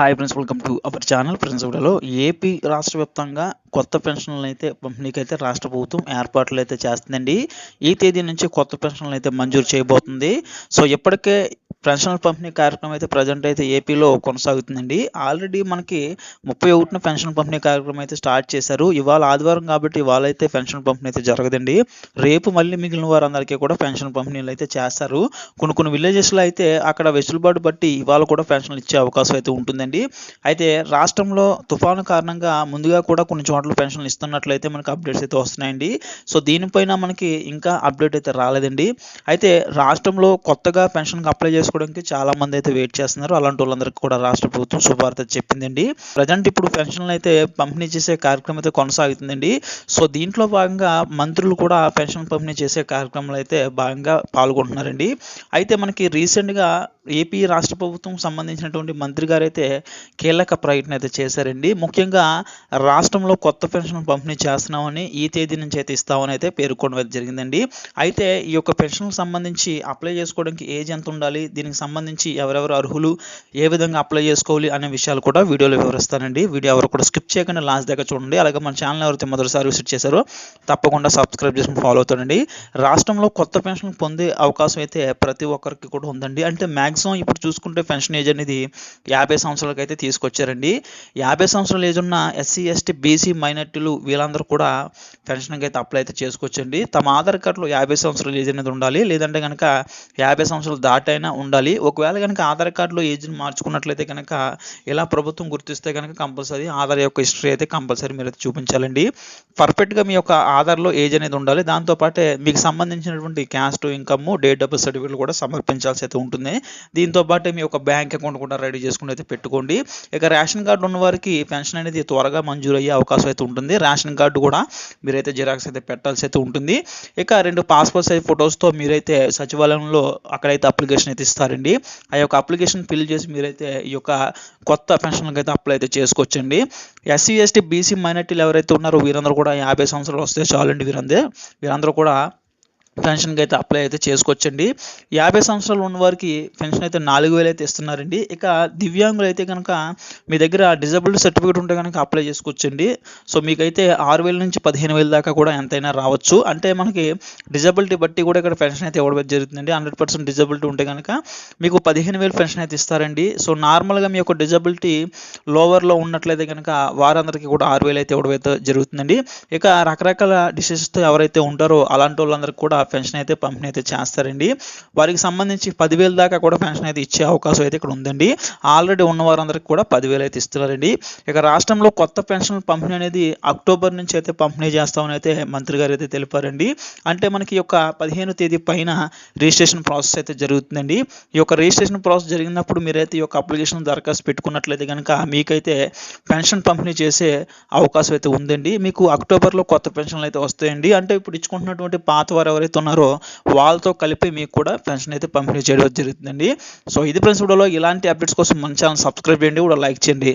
Hi friends welcome to our channel friends వీడియోలో AP రాష్ట్ర వ్యాప్తంగా కొత్త పెన్షన్లు అయితే పంపిణీకి అయితే రాష్ట్ర ప్రభుత్వం ఏర్పాట్లు అయితే చేస్తుందండి. ఈ తేదీ నుంచి కొత్త పెన్షన్లు అయితే మంజూరు చేయబోతుంది. సో ఇప్పటికే పెన్షన్ పంపిణీ కార్యక్రమం అయితే ప్రజెంట్ అయితే ఏపీలో కొనసాగుతుందండి. ఆల్రెడీ మనకి ముప్పై ఒకటిన పెన్షన్ పంపిణీ కార్యక్రమం అయితే స్టార్ట్ చేశారు. ఇవాళ ఆదివారం కాబట్టి ఇవాళ అయితే పెన్షన్ పంపిణీ అయితే జరగదండి. రేపు మళ్ళీ మిగిలిన వారందరికీ కూడా పెన్షన్ పంపిణీలు అయితే చేస్తారు. కొన్ని కొన్ని విలేజెస్లో అయితే అక్కడ వెసులుబాటు బట్టి ఇవాళ కూడా పెన్షన్లు ఇచ్చే అవకాశం అయితే ఉంటుందండి. అయితే రాష్ట్రంలో తుఫాను కారణంగా ముందుగా కూడా కొన్ని చోట్ల పెన్షన్లు ఇస్తున్నట్లయితే మనకి అప్డేట్స్ అయితే వస్తున్నాయండి. సో దీనిపైన మనకి ఇంకా అప్డేట్ అయితే రాలేదండి. అయితే రాష్ట్రంలో కొత్తగా పెన్షన్కి అప్లై చేసుకోవడానికి చాలా మంది అయితే వెయిట్ చేస్తున్నారు. అలాంటి వాళ్ళందరికీ కూడా రాష్ట్ర ప్రభుత్వం శుభార్త చెప్పిందండి. ప్రజెంట్ ఇప్పుడు పెన్షన్లు అయితే పంపిణీ చేసే కార్యక్రమం అయితే కొనసాగుతుందండి. సో దీంట్లో భాగంగా మంత్రులు కూడా పెన్షన్ పంపిణీ చేసే కార్యక్రమంలో అయితే భాగంగా పాల్గొంటున్నారండి. అయితే మనకి రీసెంట్గా ఏపీ రాష్ట్ర ప్రభుత్వం సంబంధించినటువంటి మంత్రి గారు అయితే కీలక ప్రకటన అయితే చేశారండి. ముఖ్యంగా రాష్ట్రంలో కొత్త పెన్షన్ పంపిణీ చేస్తున్నామని ఈ తేదీ నుంచి అయితే ఇస్తామని అయితే పేర్కొనడం జరిగిందండి. అయితే ఈ యొక్క పెన్షన్కి సంబంధించి అప్లై చేసుకోవడానికి ఏజ్ ఎంత ఉండాలి? దీనికి సంబంధించి ఎవరెవరు అర్హులు? ఏ విధంగా అప్లై చేసుకోవాలి? అనే విషయాలు కూడా వీడియోలో వివరిస్తానండి. వీడియో ఎవరు కూడా స్కిప్ చేయకుండా లాస్ట్ దాకా చూడండి. అలాగే మన ఛానల్ ఎవరైతే మొదటిసారి విజిట్ చేశారో తప్పకుండా సబ్స్క్రైబ్ చేసుకుని ఫాలో అవుతానండి రాష్ట్రంలో కొత్త పెన్షన్ పొందే అవకాశం అయితే ప్రతి ఒక్కరికి కూడా ఉందండి. అంటే మ్యాక్సిమం ఇప్పుడు చూసుకుంటే పెన్షన్ ఏజ్ అనేది యాభై సంవత్సరాలకు అయితే తీసుకొచ్చారండి. యాభై సంవత్సరాల ఏజ్ ఉన్న ఎస్సీ ఎస్టీ బీసీ మైనార్టీలు వీళ్ళందరూ కూడా పెన్షన్కి అయితే అప్లై అయితే చేసుకోవచ్చండి. తమ ఆధార్ కార్డులో యాభై సంవత్సరాల ఏజ్ అనేది ఉండాలి. లేదంటే కనుక యాభై సంవత్సరాలు దాటైనా ఉండాలి. ఒకవేళ కనుక ఆధార్ కార్డులో ఏజ్ని మార్చుకున్నట్లయితే కనుక ఇలా ప్రభుత్వం గుర్తిస్తే కనుక కంపల్సరీ ఆధార్ యొక్క హిస్టరీ అయితే కంపల్సరీ మీరు అయితే చూపించాలండి పర్ఫెక్ట్గా మీ యొక్క ఆధార్లో ఏజ్ అనేది ఉండాలి. దాంతోపాటే మీకు సంబంధించినటువంటి caste income date of certificate కూడా సమర్పించాల్సి అయితే ఉంటుంది. దీంతో పాటు మీ యొక్క బ్యాంక్ అకౌంట్ కూడా రెడీ చేసుకుని అయితే పెట్టుకోండి. ఇక రేషన్ కార్డు ఉన్న వారికి పెన్షన్ అనేది త్వరగా మంజూరు అయ్యే అవకాశం అయితే ఉంటుంది. రేషన్ కార్డు కూడా మీరైతే జిరాక్స్ అయితే పెట్టాల్సి అయితే ఉంటుంది. ఇక రెండు పాస్పోర్ట్ సైజ్ ఫొటోస్తో మీరైతే సచివాలయంలో అక్కడైతే అప్లికేషన్ అయితే ఇస్తారండి. ఆ యొక్క అప్లికేషన్ ఫిల్ చేసి మీరైతే ఈ యొక్క కొత్త పెన్షన్కి అయితే అప్లై అయితే చేసుకోవచ్చండి. ఎస్సీ ఎస్టీ బీసీ మైనార్టీలు ఎవరైతే ఉన్నారో వీరందరూ కూడా యాభై సంవత్సరాలు వస్తే చాలండి వీరందే. వీరందరూ కూడా పెన్షన్కి అయితే అప్లై అయితే చేసుకోవచ్చండి. యాభై సంవత్సరాలు ఉన్న వారికి పెన్షన్ అయితే నాలుగు వేలు అయితే ఇస్తున్నారండి. ఇక దివ్యాంగులు అయితే కనుక మీ దగ్గర డిజబిలిటీ సర్టిఫికేట్ ఉంటే కనుక అప్లై చేసుకోవచ్చండి. సో మీకైతే ఆరు వేల నుంచి పదిహేను వేల దాకా కూడా ఎంతైనా రావచ్చు. అంటే మనకి డిజబిలిటీ బట్టి కూడా ఇక్కడ పెన్షన్ అయితే ఇవ్వడం జరుగుతుందండి. హండ్రెడ్ పర్సెంట్ డిజబిలిటీ ఉంటే కనుక మీకు పదిహేను వేలు పెన్షన్ అయితే ఇస్తారండి. సో నార్మల్గా మీ యొక్క డిజబిలిటీ లోవర్లో ఉన్నట్లయితే కనుక వారందరికీ కూడా ఆరు వేలు అయితే ఇవ్వడం అయితే జరుగుతుందండి. ఇక రకరకాల డిసీజెస్తో ఎవరైతే ఉంటారో అలాంటి వాళ్ళందరికీ కూడా పెన్షన్ అయితే పంపిణీ అయితే చేస్తారండి. వారికి సంబంధించి పదివేల దాకా కూడా పెన్షన్ అయితే ఇచ్చే అవకాశం అయితే ఇక్కడ ఉందండి. ఆల్రెడీ ఉన్న వారందరికీ కూడా పదివేలు అయితే ఇస్తున్నారండి. ఇక రాష్ట్రంలో కొత్త పెన్షన్ పంపిణీ అనేది అక్టోబర్ నుంచి అయితే పంపిణీ చేస్తామని అయితే మంత్రి గారు అయితే తెలిపారండి. అంటే మనకి యొక్క పదిహేను తేదీ పైన రిజిస్ట్రేషన్ ప్రాసెస్ అయితే జరుగుతుందండి. ఈ యొక్క రిజిస్ట్రేషన్ ప్రాసెస్ జరిగినప్పుడు మీరైతే ఈ యొక్క అప్లికేషన్ దరఖాస్తు పెట్టుకున్నట్లయితే కనుక మీకైతే పెన్షన్ పంపిణీ చేసే అవకాశం అయితే ఉందండి. మీకు అక్టోబర్లో కొత్త పెన్షన్లు అయితే వస్తాయండి. అంటే ఇప్పుడు ఇచ్చుకుంటున్నటువంటి పాత వారు ఎవరైతే ఉన్నారో వాళ్ళతో కలిపి మీకు కూడా పెన్షన్ అయితే పంపిణీ చేయడం జరుగుతుందండి సో ఇది ఫ్రెండ్స్ వీడియోలో ఇలాంటి అప్డేట్స్ కోసం మన ఛానల్ సబ్స్క్రైబ్ చేయండి కూడా లైక్ చేయండి.